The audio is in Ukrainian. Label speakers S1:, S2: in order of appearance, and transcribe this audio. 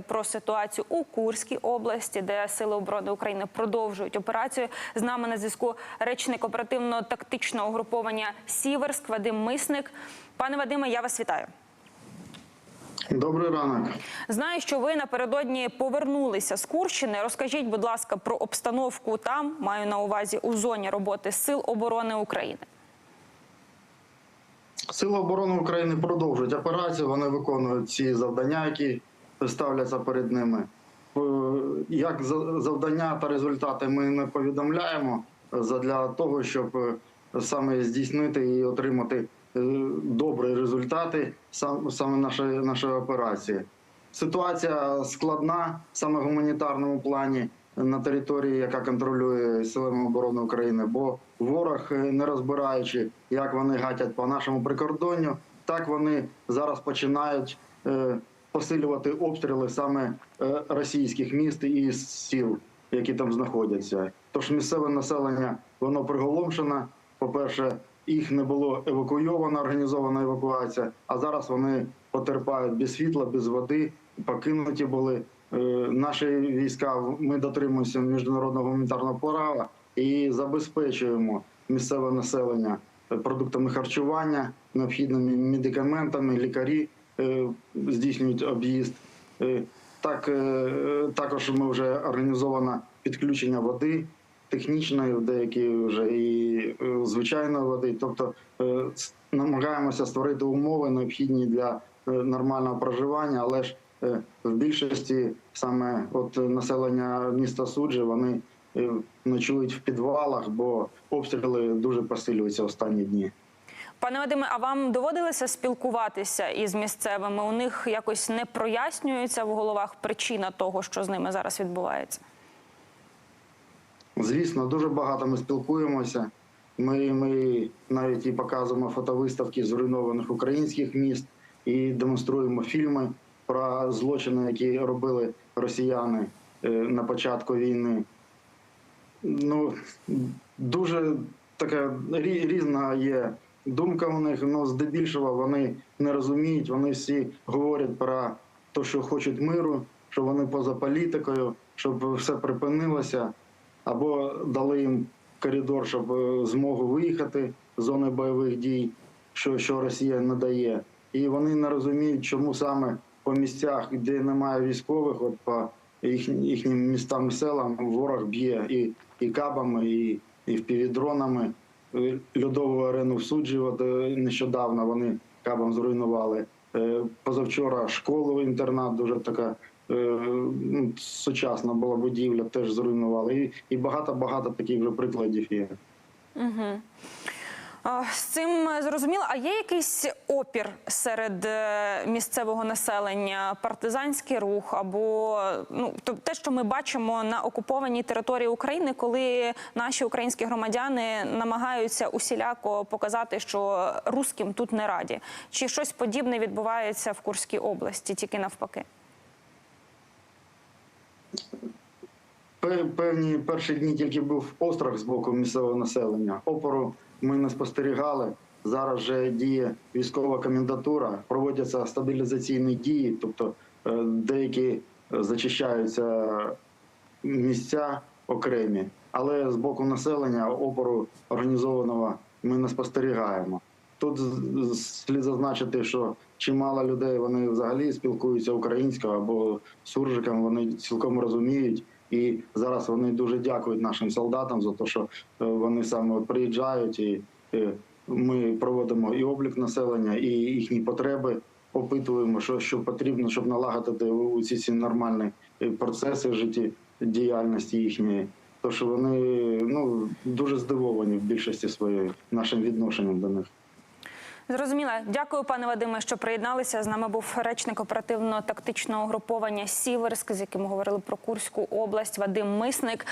S1: Про ситуацію у Курській області, де сили оборони України продовжують операцію. З нами на зв'язку речник оперативно-тактичного угруповання Сіверськ Вадим Мисник. Пане Вадиме, я вас вітаю.
S2: Добрий ранок.
S1: Знаю, що ви напередодні повернулися з Курщини. Розкажіть, будь ласка, про обстановку там. Маю на увазі у зоні роботи Сил оборони України.
S2: Сили оборони України продовжують операцію. Вони виконують ці завдання, які ставляться перед ними. Е, Як за- завдання та результати ми не повідомляємо для того, щоб е, саме здійснити і отримати е, добрі результати саме нашої, нашої операції. Ситуація складна саме в гуманітарному плані на території, яка контролює силами оборони України, бо ворог, е, не розбираючи, як вони гатять по нашому прикордонню, так вони зараз починають е, посилювати обстріли саме е, російських міст і сіл, які там знаходяться. Тож місцеве населення воно приголомшено. По-перше, їх не було евакуйовано, організована евакуація. А зараз вони потерпають без світла, без води, покинуті були. Е, Наші війська ми дотримуємося міжнародного гуманітарного права і забезпечуємо місцеве населення продуктами харчування, необхідними медикаментами. Лікарі е, здійснюють об'їзд. Е, Так е, також ми вже організовано підключення води технічної, деякі вже і е, звичайної води. Тобто е, намагаємося створити умови необхідні для е, нормального проживання, але ж е, в більшості саме от населення міста Суджі вони е, ночують в підвалах, бо обстріли дуже посилюються останні дні.
S1: Пане Вадиме, а вам доводилося спілкуватися із місцевими? У них якось не прояснюється в головах причина того, що з ними зараз відбувається?
S2: Звісно, дуже багато ми спілкуємося. Ми, ми навіть і показуємо фотовиставки зруйнованих українських міст і демонструємо фільми про злочини, які робили росіяни е, на початку війни. Ну, дуже така різна є думка у них, але здебільшого вони не розуміють. Вони всі говорять про те, що хочуть миру, що вони поза політикою, щоб все припинилося, або дали їм коридор, щоб е, змогу виїхати з зони бойових дій, що, що Росія не дає. І вони не розуміють, чому саме по місцях, де немає військових, от по їх, їхнім містам селам ворог б'є і, і кабами, і, і впівдронами. Е, Льодову арену в суджі, от е, нещодавно вони кабом зруйнували. Е, Позавчора школу, інтернат, дуже така ну, сучасна була будівля, теж зруйнували. І багато-багато таких вже прикладів є.
S1: Угу. З цим е, зрозуміло. А є якийсь опір серед е, місцевого населення, партизанський рух або ну те, що ми бачимо на окупованій території України, коли наші українські громадяни намагаються усіляко показати, що русським тут не раді, чи щось подібне відбувається в Курській області, тільки навпаки.
S2: Певні перші дні тільки був острах з боку місцевого населення. Опору ми не спостерігали. Зараз вже діє військова комендатура, проводяться стабілізаційні дії, тобто е, деякі е, зачищаються місця окремі, але з боку населення опору організованого ми не спостерігаємо. Тут слід зазначити, що чимало людей вони взагалі спілкуються українською або суржиком, вони цілком розуміють. І зараз вони дуже дякують нашим солдатам за те, що е, вони саме приїжджають, і е, ми проводимо і облік населення, і їхні потреби опитуємо, що, що потрібно, щоб налагодити у ці нормальні е, процеси життєдіяльності їхньої. То що вони ну дуже здивовані в більшості своєї нашим відношенням до них.
S1: Зрозуміло. Дякую, пане Вадиме, що приєдналися. З нами був речник оперативно-тактичного угруповання Сіверськ, з яким говорили про Курську область Вадим Мисник.